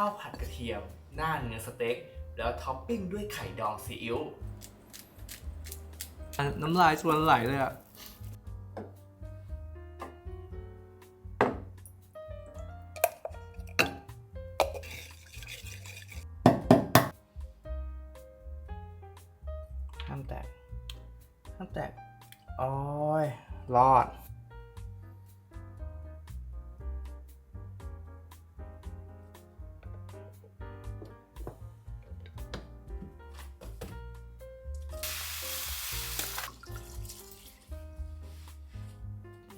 ข้าวผัดกระเทียม หน้าเนื้อสเต็ก แล้วท็อปปิ้งด้วยไข่ดองซีอิ๊วน้ำลายชวนไหลเลยอะห้ามแตกห้ามแตกโอ้ยรอด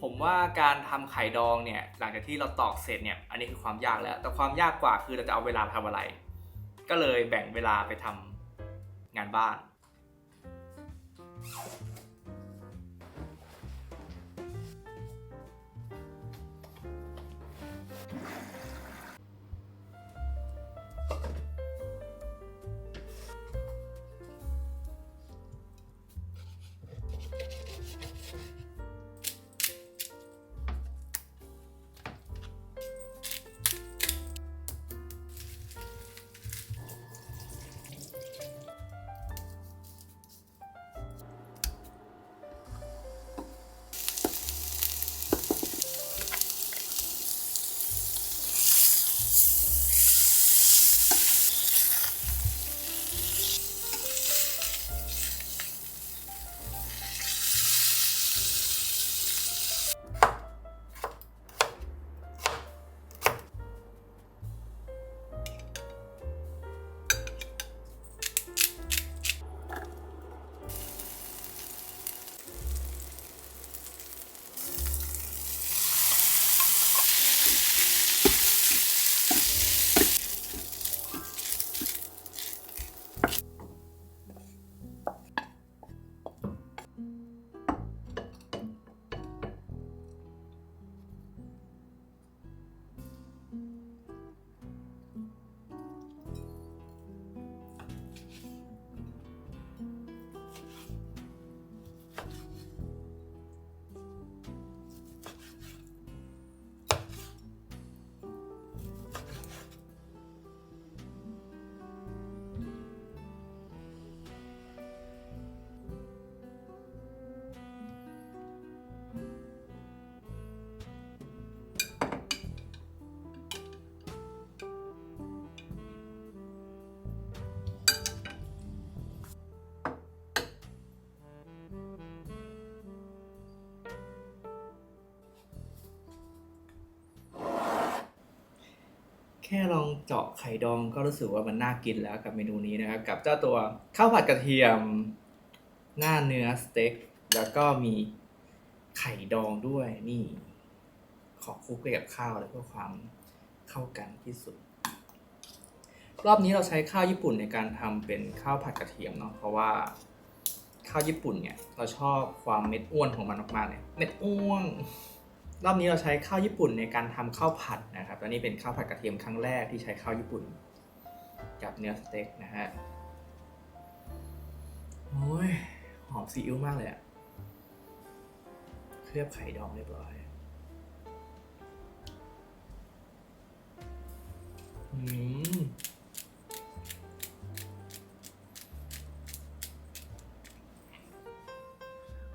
ผมว่าการทำไข่ดองเนี่ยหลังจากที่เราตอกเสร็จเนี่ยอันนี้คือความยากแล้ว แต่ความยากกว่าคือเราจะเอาเวลาไปทำอะไร ก็เลยแบ่งเวลาไปทำงานบ้าน แค่ลองเจาะไข่ดองก็รู้สึกว่ามันน่ากินแล้วกับเมนูนี้นะครับ กับเจ้าตัวข้าวผัดกระเทียม หน้าเนื้อสเต็กแล้วก็มีไข่ดองด้วยนี่ ขอคลุกไปกับข้าวเลยเพื่อความเข้ากันที่สุด รอบนี้เราใช้ข้าวญี่ปุ่นในการทำเป็นข้าวผัดกระเทียมเนาะเพราะว่าข้าวญี่ปุ่นเนี่ย เราชอบความเม็ดอ้วนของมันมากๆเลยเม็ดอ้วน รอบนี้เราใช้ข้าวญี่ปุ่นในการทำข้าวผัดนะครับและนี่เป็นข้าวผัดกระเทียมครั้งแรกที่ใช้ข้าวญี่ปุ่น กับเนื้อสเต็กนะฮะโอ้ยหอมซีอิ๊วมากเลยอะเคลือบไข่ดองเรียบร้อยอืม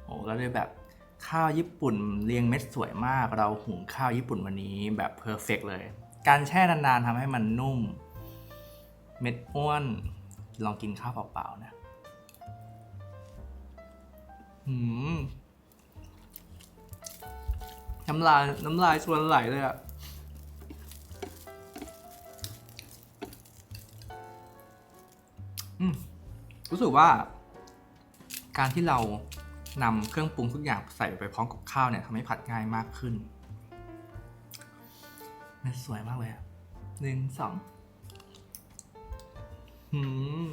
โอ้ก็เลยแบบ ข้าวญี่ปุ่นเรียงเม็ดสวยมาก เราหุงข้าวญี่ปุ่นวันนี้แบบเพอร์เฟกเลย การแช่นานๆทำให้มันนุ่ม เม็ดอ้วน ลองกินข้าวเปล่าๆนะหืมน้ำลายน้ำลายชวนไหลเลยอะรู้สึกว่า การที่เรา นำเครื่องปรุงทุกอย่างใส่ไปพร้อมกับข้าวเนี่ยทำให้ผัดง่ายมากขึ้นมันสวยมากเลยอะหนึ่งสองอืม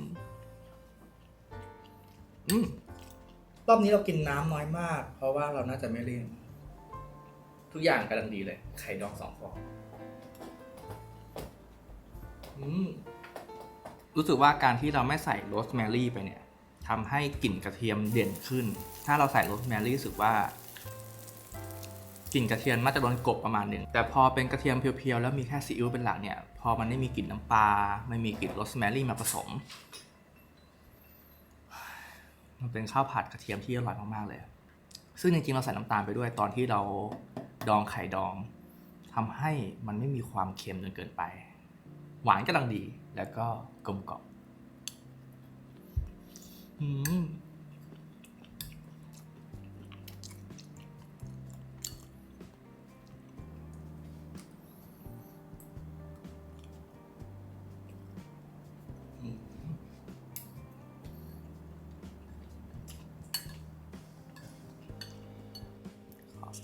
อืมรอบนี้เรากินน้ำน้อยมาก เพราะว่าเราน่าจะไม่เลี่ยนทุกอย่างกำลังดีเลย ไข่ดองสองฟองอืมรู้สึกว่าการที่เราไม่ใส่โรสแมรี่ไปเนี่ย ทำให้กลิ่นกระเทียมเด่นขึ้น ถ้าเราใส่โรสแมรี่รู้สึกว่ากลิ่นกระเทียมน่าจะโดนกบประมาณหนึ่ง แต่พอเป็นกระเทียมเพียวๆ แล้วมีแค่ซีอิ๊วเป็นหลักเนี่ย พอมันไม่มีกลิ่นน้ำปลา ไม่มีกลิ่นโรสแมรี่มาผสม มันเป็นข้าวผัดกระเทียมที่อร่อยมากๆเลย ซึ่งจริงๆ เราใส่น้ำตาลไปด้วยตอนที่เราดองไข่ดองทำให้มันไม่มีความเค็มจนเกินไป หวานกำลังดีแล้วก็กลมกล่อม สเ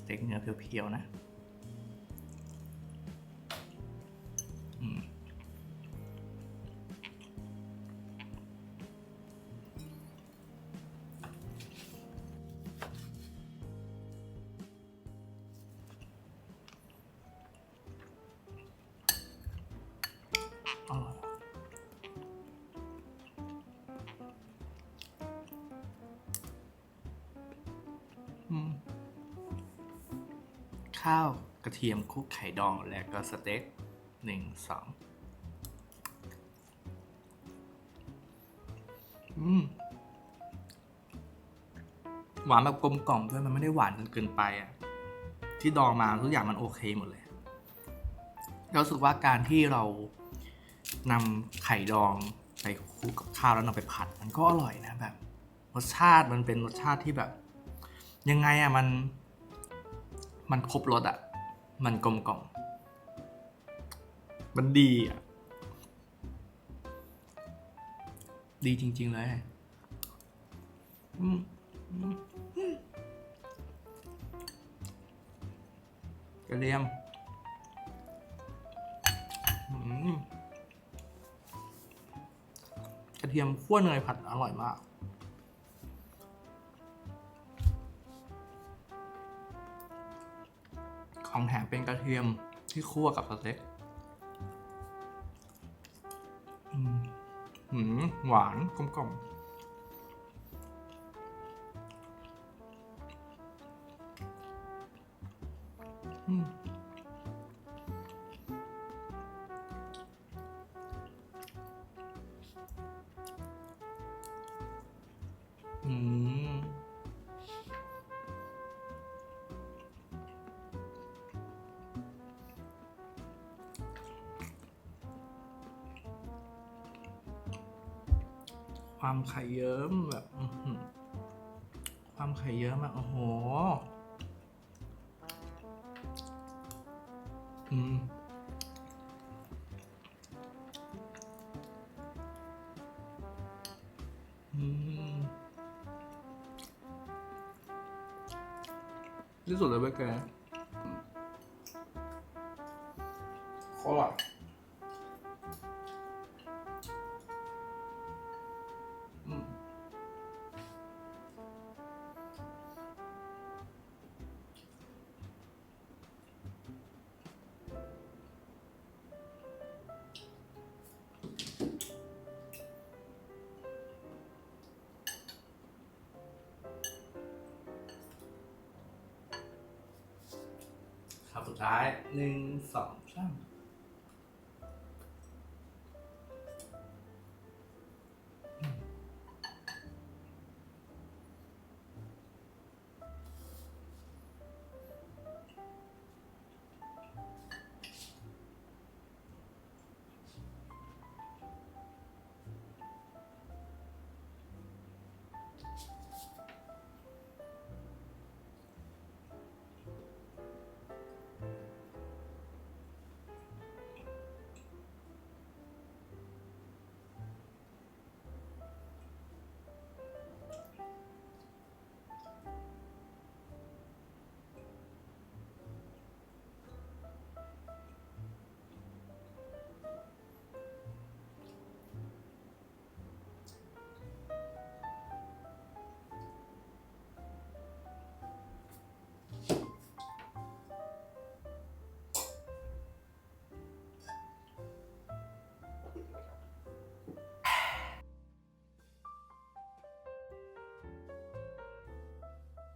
ต็กเนื้อเพียวๆนะ ข้าวกระเทียมคลุกไข่ดองและก็สเต็กหนึ่งสองอืมหวานแบบกลมกล่อมด้วยมันไม่ได้หวานจนเกินไปอะ ที่ดองมาทุกอย่างมันโอเคหมดเลยเรารู้สึกว่าการที่เรานำไข่ดองไปคลุกกับข้าวแล้วนำไปผัด มันก็อร่อยนะแบบ รสชาติมันเป็นรสชาติที่แบบ ยังไงอะมัน มันครบรสอะ มันกลมกล่อมมันดีอะ ดีจริง ๆ เลยกระเทียมกระเทียมคั่วเนยผัดอร่อยมาก ของแถมเป็นกระเทียมที่คั่วกับสเต็กหืมหวานกลมกล่อมอืม ความไข่เยิ้มแบบความไข่เยิ้มอะโอ้โหอืมอืมที่สุดเลยเว้ยแกโคตร ครับสุดท้ายหนึ่งสองสาม